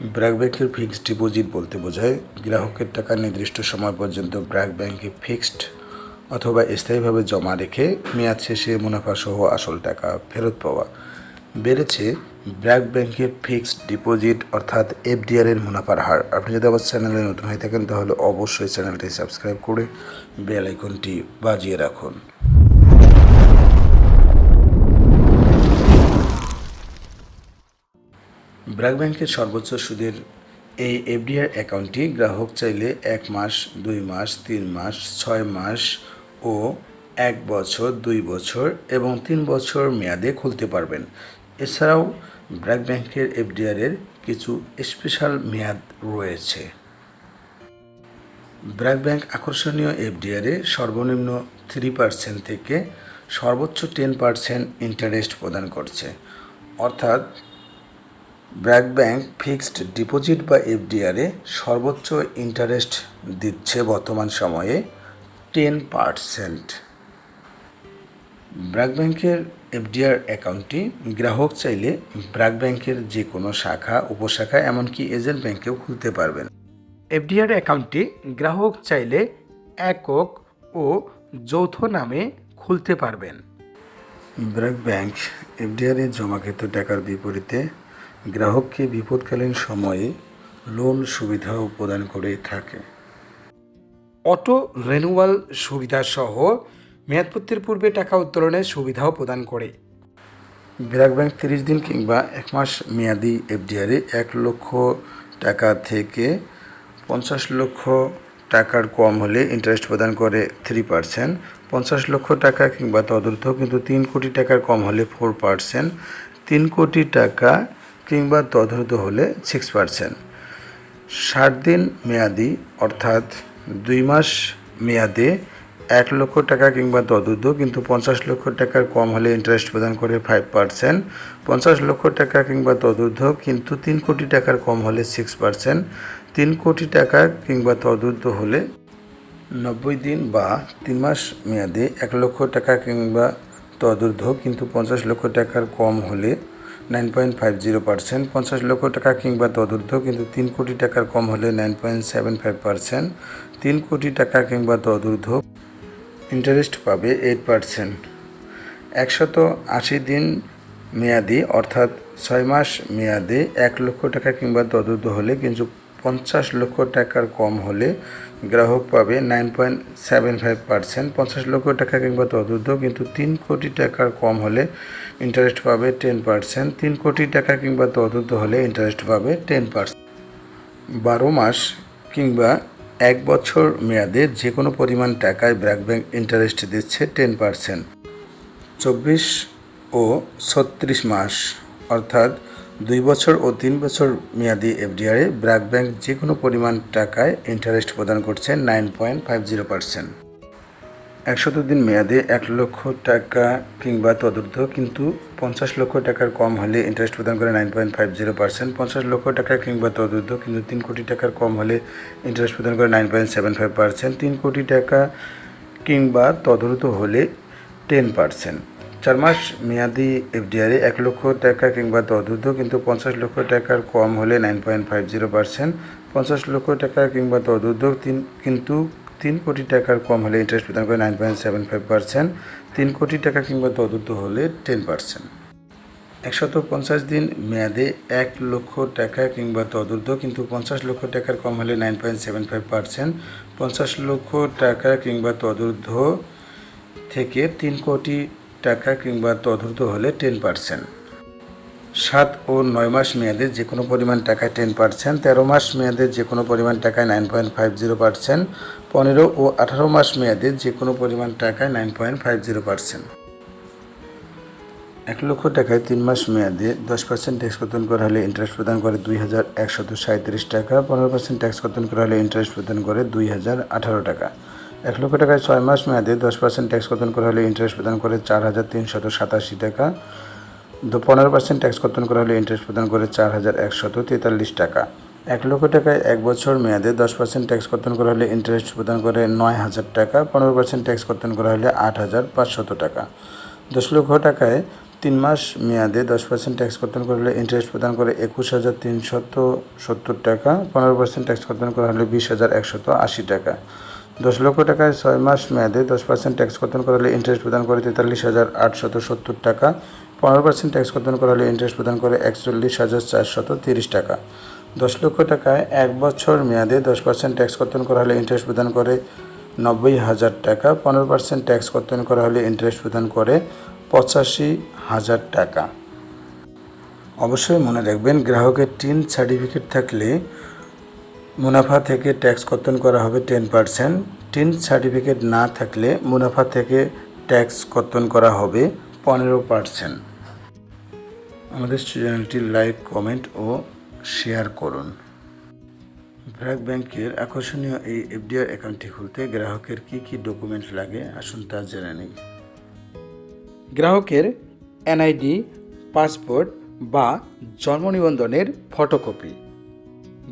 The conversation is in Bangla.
ব্র্যাক ব্যাংকের ফিক্সড ডিপোজিট বলতে বোঝায়, গ্রাহকের টাকা নির্দিষ্ট সময় পর্যন্ত ব্র্যাক ব্যাংকে ফিক্সড অথবা স্থায়ীভাবে জমা রেখে মেয়াদ শেষে মুনাফা সহ আসল টাকা ফেরত পাওয়া। বেড়েছে ব্র্যাক ব্যাংকের ফিক্সড ডিপোজিট অর্থাৎ এফডিআর এর মুনাফার হার। আপনি যদি আমার চ্যানেলে নতুন হয়ে থাকেন তাহলে অবশ্যই চ্যানেলটি সাবস্ক্রাইব করে বেল আইকনটি বাজিয়ে রাখুন। ব্র্যাক ব্যাংকের সর্বোচ্চ সুদের এই এফডিআর অ্যাকাউন্টটি গ্রাহক চাইলে এক মাস, দুই মাস, তিন মাস, ছয় মাস ও এক বছর, দুই বছর এবং তিন বছর মেয়াদে খুলতে পারবেন। এছাড়াও ব্র্যাক ব্যাংকের এফডিআরের কিছু স্পেশাল মেয়াদ রয়েছে। ব্র্যাক ব্যাংক আকর্ষণীয় এফডিআরে সর্বনিম্ন থ্রি পার্সেন্ট থেকে সর্বোচ্চ টেন পার্সেন্ট ইন্টারেস্ট প্রদান করছে। অর্থাৎ ব্র্যাক ব্যাংক ফিক্সড ডিপোজিট বা এফডিআরে সর্বোচ্চ ইন্টারেস্ট দিচ্ছে বর্তমান সময়ে টেন পার্সেন্ট। ব্র্যাক ব্যাংকের এফডিআর অ্যাকাউন্টটি গ্রাহক চাইলে ব্র্যাক ব্যাংকের যে কোনো শাখা, উপশাখা, এমনকি এজেন্ট ব্যাংকেও খুলতে পারবেন। এফডিআর অ্যাকাউন্টটি গ্রাহক চাইলে একক ও যৌথ নামে খুলতে পারবেন। ব্র্যাক ব্যাংক এফডিআরে জমাকৃত টাকার বিপরীতে গ্রাহককে বিপদকালীন সময়ে লোন সুবিধাও প্রদান করে থাকে। অটো রেনুয়াল সুবিধা সহ মেয়াদপত্তির পূর্বে টাকা উত্তোলনের সুবিধাও প্রদান করে। ব্র্যাক ব্যাংক তিরিশ দিন কিংবা এক মাস মেয়াদি এফডিআরে এক লক্ষ টাকা থেকে পঞ্চাশ লক্ষ টাকার কম হলে ইন্টারেস্ট প্রদান করে থ্রি পার্সেন্ট পঞ্চাশ লক্ষ টাকা কিংবা তদূর্ধ্ব কিন্তু তিন কোটি টাকার কম হলে ফোর পার্সেন্ট তিন কোটি টাকা কিংবা তদূর্ধ্ব হলে সিক্স পার্সেন্ট ষাট দিন মেয়াদি, অর্থাৎ দুই মাস মেয়াদে এক লক্ষ টাকা কিংবা তদূর্ধ্ব, কিন্তু পঞ্চাশ লক্ষ টাকার কম হলে ইন্টারেস্ট প্রদান করে ফাইভ পার্সেন্ট পঞ্চাশ লক্ষ টাকা কিংবা তদূর্ধ্ব, কিন্তু তিন কোটি টাকার কম হলে সিক্স পার্সেন্ট তিন কোটি টাকা কিংবা তদূর্ধ্ব হলে নব্বই দিন বা তিন মাস মেয়াদে এক লক্ষ টাকা কিংবা তদূর্ধ্ব, কিন্তু পঞ্চাশ লক্ষ টাকার কম হলে nine point five zero percent, পঞ্চাশ লক্ষ টাকা কিংবা তদূর্ধ্ব, কিন্তু তিন কোটি টাকার কম হলে nine point seven five percent, তিন কোটি টাকা কিংবা তদূর্ধ্ব ইন্টারেস্ট পাবে এইট পার্সেন্ট একশত আশি দিন মেয়াদি, অর্থাৎ ছয় মাস মেয়াদে এক লক্ষ টাকা কিংবা তদূর্ধ্ব হলে কিন্তু পঞ্চাশ লক্ষ টাকার কম হলে গ্রাহক পাবে nine point seven five percent. পঞ্চাশ লক্ষ টাকা কিংবা তদূর্ধ্ব কিন্তু তিন কোটি টাকার কম হলে ইন্টারেস্ট পাবে টেন পার্সেন্ট। তিন কোটি টাকা কিংবা তদূর্ধ্ব হলে ইন্টারেস্ট পাবে টেন পার্সেন্ট। বারো মাস কিংবা এক বছর মেয়াদে যে কোনো পরিমাণ টাকায় ব্র্যাক ব্যাংক ইন্টারেস্ট দিচ্ছে টেন পার্সেন্ট। চব্বিশ ও ছত্রিশ মাস অর্থাৎ দুই বছর ও তিন বছর মেয়াদি এফডিআরে ব্র্যাক ব্যাংক যে কোনো পরিমাণ টাকায় ইন্টারেস্ট প্রদান করছে nine point five zero percent. একশত দিন মেয়াদে এক লক্ষ টাকা কিংবা তদূর্ধ্ব কিন্তু পঞ্চাশ লক্ষ টাকার কম হলে ইন্টারেস্ট প্রদান করে nine point five zero percent. পঞ্চাশ লক্ষ টাকা কিংবা তদূর্ধ্ব কিন্তু তিন কোটি টাকার কম হলে ইন্টারেস্ট প্রদান করে nine point seven five percent. তিন কোটি টাকা কিংবা তদূর্ধ্ব হলে টেন পার্সেন্ট। চার মাস মেয়াদি এফডিআরে এক লক্ষ টাকা কিংবা তদূর্ধ্ব, কিন্তু পঞ্চাশ লক্ষ টাকার কম হলে nine point five zero percent. পঞ্চাশ লক্ষ টাকা কিংবা তদূর্ধ্ব, তিন, কিন্তু তিন কোটি টাকার কম হলে ইন্টারেস্ট প্রদান করে nine point seven five percent. তিন কোটি টাকা কিংবা তদূর্ধ্ব হলে টেন পার্সেন্ট। একশত পঞ্চাশ দিন মেয়াদে এক লক্ষ টাকা কিংবা তদূর্ধ্ব, কিন্তু পঞ্চাশ লক্ষ টাকার কম হলে nine point seven five percent. পঞ্চাশ লক্ষ টাকা কিংবা তদূর্ধ্ব থেকে তিন কোটি টাকা কিংবা তদূর্ধ্ব হলে টেন পার্সেন্ট সাত ও নয় মাস মেয়াদে যে কোনো পরিমাণ টাকায় টেন পার্সেন্ট তেরো মাস মেয়াদে যে কোনো পরিমাণ টাকায় nine point five zero percent পনেরো ও আঠারো মাস মেয়াদে যে কোনো পরিমাণ টাকায় nine point five zero percent এক লক্ষ টাকায় তিন মাস মেয়াদে দশ পার্সেন্ট ট্যাক্স কর্তন করা হলে ইন্টারেস্ট প্রদান করে দুই হাজার একশত সাঁত্রিশ টাকা, পনেরো পার্সেন্ট ট্যাক্স কর্তন করা হলে ইন্টারেস্ট প্রদান করে দুই হাজার আঠারো টাকা। এক লক্ষ টাকায় ছয় মাস মেয়াদে দশ পার্সেন্ট ট্যাক্স কর্তন করা হলে ইন্টারেস্ট প্রদান করে চার হাজার তিনশত সাতাশি টাকা। পনেরো পার্সেন্ট ট্যাক্স কর্তন করা হলে ইন্টারেস্ট প্রদান করে চার হাজার একশত তেতাল্লিশ টাকা। এক লক্ষ টাকায় এক বছর মেয়াদে দশ পার্সেন্ট ট্যাক্স কর্তন করা হলে ইন্টারেস্ট প্রদান করে নয় হাজার টাকা, পনেরো পার্সেন্ট ট্যাক্স কর্তন করা হলে আট হাজার পাঁচশত টাকা। দশ লক্ষ টাকায় তিন মাস মেয়াদে দশ পার্সেন্ট ট্যাক্স কর্তন করা হলে ইন্টারেস্ট প্রদান করে একুশ হাজার তিনশত সত্তর টাকা, পনেরো পার্সেন্ট ট্যাক্স কর্তন করা হলে বিশ হাজার একশত আশি টাকা। দশ লক্ষ টাকায় ছয় মাস মেয়াদে দশ পার্সেন্ট ট্যাক্স কর্তন করা হলে ইন্টারেস্ট প্রদান করে তেতাল্লিশ হাজার আটশত সত্তর টাকা। পনেরো পার্সেন্ট ট্যাক্স কর্তন করা হলে ইন্টারেস্ট প্রদান করে একচল্লিশ হাজার চারশত তিরিশ টাকা। দশ লক্ষ টাকায় এক বছর মেয়াদে দশ পার্সেন্ট ট্যাক্স কর্তন করা হলে ইন্টারেস্ট প্রদান করে নব্বই হাজার টাকা। পনেরো পার্সেন্ট ট্যাক্স কর্তন করা হলে ইন্টারেস্ট প্রদান করে পঁচাশি হাজার টাকা। অবশ্যই মনে রাখবেন, গ্রাহকের টিন সার্টিফিকেট থাকলে মুনাফা থেকে ট্যাক্স কর্তন করা হবে টেন পার্সেন্ট টিন সার্টিফিকেট না থাকলে মুনাফা থেকে ট্যাক্স কর্তন করা হবে পনেরো পার্সেন্ট আমাদের চ্যানেলটি লাইক, কমেন্ট ও শেয়ার করুন। ব্র্যাক ব্যাংকের আকর্ষণীয় এই এফডিআর অ্যাকাউন্টটি খুলতে গ্রাহকের কি কি ডকুমেন্ট লাগে আসুন তা জেনে নিই। গ্রাহকের এনআইডি, পাসপোর্ট বা জন্ম নিবন্ধনের ফটোকপি।